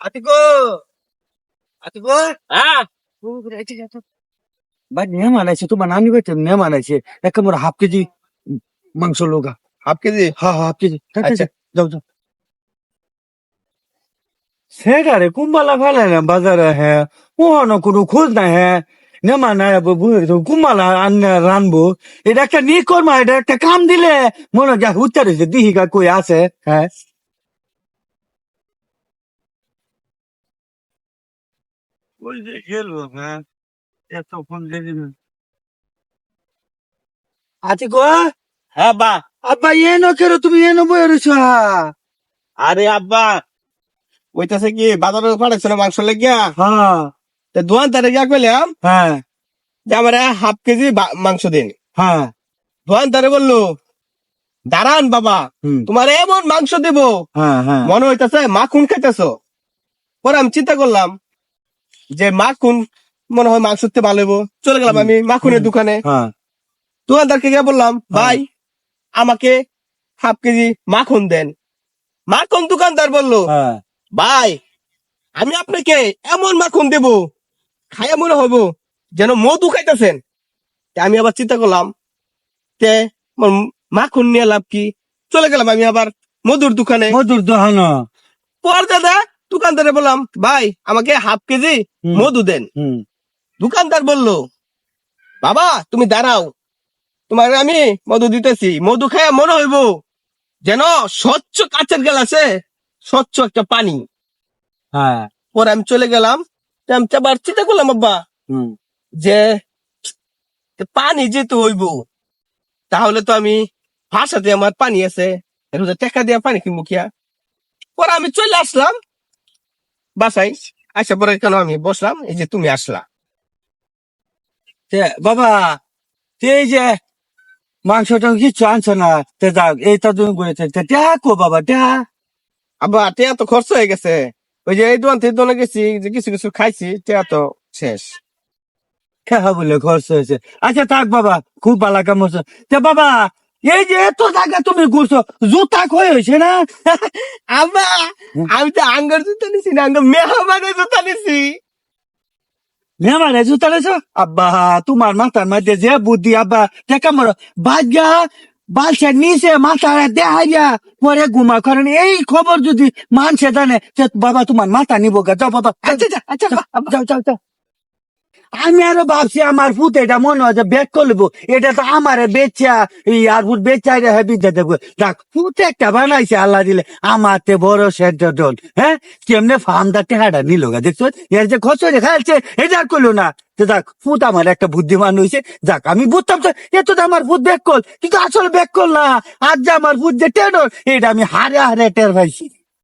আতিকো আতিকো হ্যাঁ ভাই মেহমান আছে তোমার নানি বাড়িতে মেহমান আছে একেবারে হাফ কেজি মাংস লোগা হাফ কেজি হ্যাঁ হাফ কেজি ঠিক আছে আচ্ছা। যাও যাও সেটারে কুম্বালা ফেলাইলাম বাজারে হ্যাঁ ওখানে কোনো খোঁজ নাই হ্যাঁ নেমা নাই কুম্বালা আন্না রানবো এটা একটা নি কর্মা এটা একটা কাম দিলে মনে যা উত্তর হয়েছে দিহিকা কই আছে হ্যাঁ ওই যে গেল হ্যাঁ। গো হ্যাঁ বা। আব্বা এনো কেন তুমি এনো বই রয়েছ আরে আব্বা ওইটাছে কি বাজারে পাঠাইছিল মাংস লেগিয়া? হ্যাঁ তা দোয়ান তারে গিয়া কইলাম হ্যাঁ যে আমার হাফ কেজি মাংস দিন। হ্যাঁ দোয়ান তারে বলল দাঁড়ান বাবা তোমার এমন মাংস দেব মনে হইতাছে মাখুন খাইতেছ। পরে আমি চিন্তা করলাম যে মাখুন মনে হয় মাংস ভালো হইবো। চলে গেলাম আমি মাখুনের দোকানে। হ্যাঁ। দোকানদারকে গিয়ে বললাম ভাই আমাকে হাফ কেজি মাখন দেন। মাখন দোকানদার বলল হ্যাঁ। ভাই আমি আপনাকে এমন মাখন দেব খাইয়া মনে হব যেন মধু খাইতেছেন। আমি আবার চিন্তা করলাম তে মাখন নিয়ে লাভ কি? চলে গেলাম আমি আবার মধুর দোকানে। মধুর দোকান। পর দাদা দোকানদারে বললাম ভাই আমাকে হাফ কেজি মধু দেন। দোকানদার বলল বাবা তুমি দাঁড়াও। তোমার আমি মধু দিতেছি। মধু খাইয়া মনে হইব যেন স্বচ্ছ কাচের গ্লাসে স্বচ্ছ একটা পানি। হ্যাঁ। পরে আমি চলে গেলাম আমি আবার চিন্তা করলাম আব্বা যে পানি যেহেতু হইব তাহলে তো আমি ভাষাতে আমার পানি আছে। তো দিয়ে পানি কিনবো কিয়া? পরে আমি চলে আসলাম বাসায় আসা পরে কেন আমি বসলাম? এই যে তুমি আসলা। তে বাবা এই যে? মাংসটা কিছু আনছো না। তে যাক এইটা তুমি বলেছে দেখো বাবা দেখা আবার টেয়া তো খরচ হয়ে গেছে। ওই যে এই দোকান থেকে দোকানে গেছি যে কিছু কিছু খাইছি টেয়া তো শেষ। খেয়া বলে খরচ হয়েছে। আচ্ছা থাক বাবা খুব ভালো কাম হচ্ছে বাবা এই যে এত জায়গা তুমি ঘুরছো জুতা ক্ষয় হয়েছে না? আব্বা আমি তো আঙ্গার জুতা নিছি না আঙ্গার মেহমানের জুতা নিছি। মেমারে জুতা রেছো আব্বা তোমার মাথার মধ্যে যে বুদ্ধি আব্বা দেখা মরো। বাজ্ঞা বালছের নিচে মাথার দেখাইয়া পরে ঘুমা করেন। এই খবর যদি মানছে জানে যে বাবা তোমার মাথা নিব গা। যাও বাবা। আচ্ছা আচ্ছা আচ্ছা। যাও যাও যাও। আমি আরও ভাবছি, আমার ফুট এটা মনে হয় বেক করব এটা তো আমার বেচা আর ফুট বেচা রে হ্যাঁ বিদ্যা দেবো। দেখ ফুট একটা বানাইছে, আল্লাহ দিলে। আমার তে বড় সেট ডন হ্যাঁ? কেমনে ফার্মটা টেহাটা নিল গা, দেখছ? এর যে খসরে খাইছে এটা আর করল না। তো দেখ ফুট আমার একটা বুদ্ধিমান হয়েছে যাক, আমি বুঝতাম তো, এ তো আমার ফুট ব্যাক কল কিন্তু আসলে ব্যাক কল না। আজ যে আমার ফুট যে টেডর এটা আমি হারে হারে টের পাইছি।